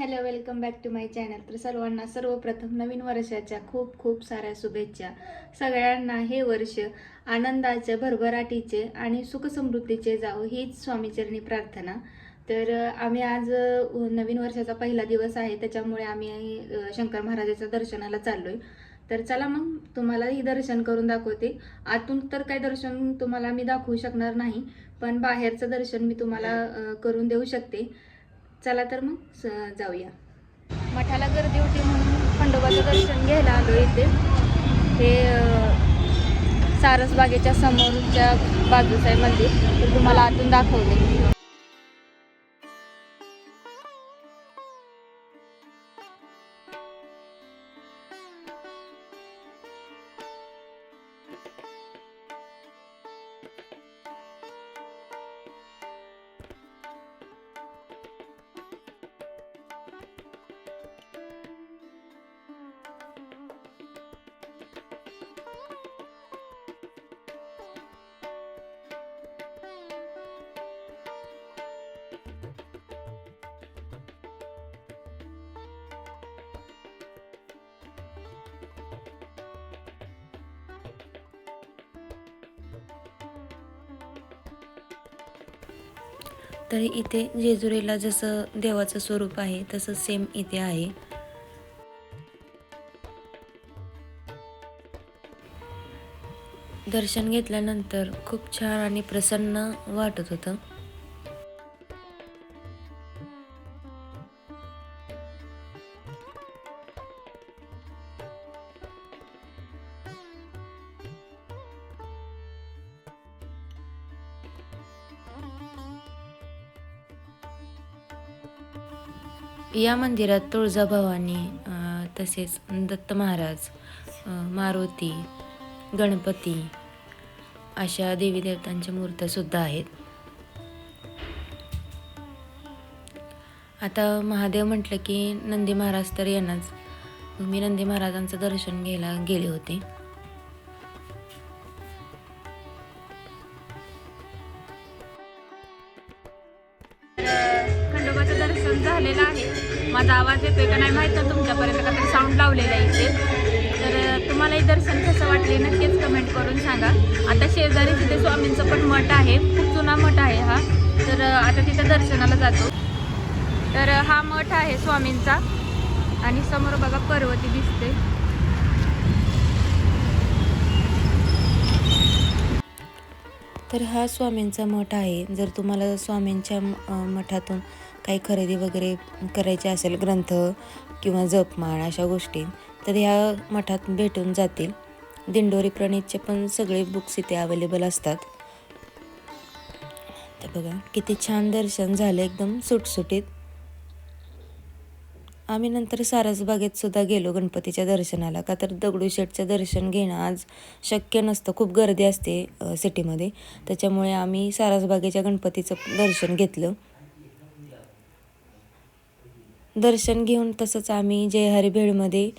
Hello welcome back to my channel. तर सर्वांना सर्वप्रथम नवीन वर्षाच्या खूप खूप साऱ्या शुभेच्छा. सगळ्यांना हे वर्ष आनंदाचे भरभराटीचे आणि सुखसमृद्धीचे जावो हीच स्वामीचरणी प्रार्थना. तर आम्ही आज नवीन वर्षाचा पहिला दिवस आहे त्याच्यामुळे आम्ही शंकर महाराजाच्या दर्शनाला चाललोय. तर चला मग तुम्हालाही दर्शन करून दाखवते. आतून तर काय दर्शन तुम्हाला मी दाखवू शकणार नाही पण बाहेरचं दर्शन मी तुम्हाला करून देऊ शकते. चला तर मग जाऊया. मठाला गर्दी होती म्हणून खंडोबाचं दर्शन घ्यायला आलो इथे. हे सारसबागेच्या समोरच्या बाजूचं आहे मंदिर. तर तुम्हाला आतून दाखवते. तर इथे जेजुरीला जसं देवाचं स्वरूप आहे तसं सेम इथे आहे. दर्शन घेतल्यानंतर खूप छान आणि प्रसन्न वाटत होतं. या मंदिरात तुळजाभवानी तसेच दत्त महाराज मारुती गणपती अशा देवी देवतांच्या मूर्त्यासुद्धा आहेत. आता महादेव म्हटलं की नंदी महाराज तर येणंच मी नंदी महाराजांचं दर्शन घ्यायला गेले होते. झालेला आहे. माझा आवाज येतोय का नाही माहीत तुमच्यापर्यंत का तरी साऊंड लावलेला आहे इथे. तर तुम्हालाही दर्शन कसं वाटले नक्कीच कमेंट करून सांगा. आता शेजारी तिथे स्वामींचं पण मठ आहे. खूप जुना मठ आहे हा. तर आता तिथे दर्शनाला जातो. तर हा मठ आहे स्वामींचा. आणि समोर बघा पर्वती दिसते. तर हा स्वामींचा मठ आहे. जर तुम्हाला स्वामींच्या मठातून काही खरेदी वगैरे करायची असेल ग्रंथ किंवा जपमाळ अशा गोष्टी तर ह्या मठात भेटून जातील. दिंडोरी प्रणीतचे पण सगळे बुक्स इथे अवेलेबल असतात. तर बघा किती छान दर्शन झालं एकदम सुटसुटीत. आम्ही नंतर सारसबागेत सुद्धा गेलो गणपतीच्या दर्शनाला. का तर दगडूशेठचं दर्शन घेणं आज शक्य नसतं. खूप गर्दी असते सिटीमध्ये. त्याच्यामुळे आम्ही सारसबागेच्या गणपतीचं दर्शन घेतलं. दर्शन घेऊन तसंच आम्ही जय हरी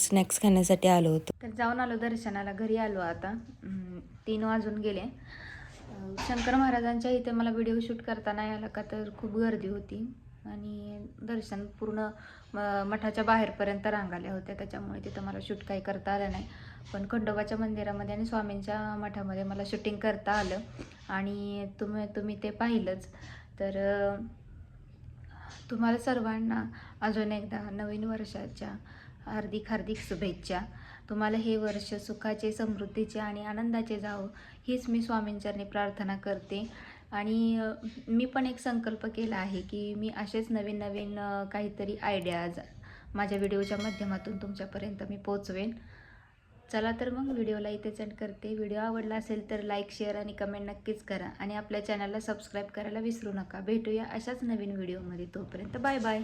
स्नॅक्स खाण्यासाठी आलो होतो. तर जाऊन आलो दर्शनाला. घरी आलो आता. तीन वाजून गेले. शंकर महाराजांच्या इथे मला व्हिडिओ शूट करता नाही आला का तर खूप गर्दी होती. आणि दर्शन पूर्ण म- मठाच्या बाहेरपर्यंत रांगाल्या होत्या. त्याच्यामुळे तिथं मला शूट काही करता आलं नाही. पण खंडोबाच्या मंदिरामध्ये आणि स्वामींच्या मठामध्ये मला शूटिंग करता आलं. आणि तुम्ही तुम्ही ते पाहिलंच. तर तुम्हाला सर्वांना अजून एकदा नवीन वर्षाच्या हार्दिक हार्दिक शुभेच्छा. तुम्हाला हे वर्ष सुखाचे समृद्धीचे आणि आनंदाचे जावं हीच मी स्वामींचरणी प्रार्थना करते. आणि मी पण एक संकल्प केला आहे की मी असेच नवीन नवीन काहीतरी आयडियाज माझ्या व्हिडिओच्या माध्यमातून तुमच्यापर्यंत मी पोचवेन. चला तर मग व्हिडिओला इथे सेंड करते. व्हिडिओ आवडला असेल तर लाईक शेअर आणि कमेंट नक्कीच करा. आणि आपल्या चॅनलला सबस्क्राईब करायला विसरू नका. भेटूया अशाच नवीन व्हिडिओमध्ये तोपर्यंत बाय बाय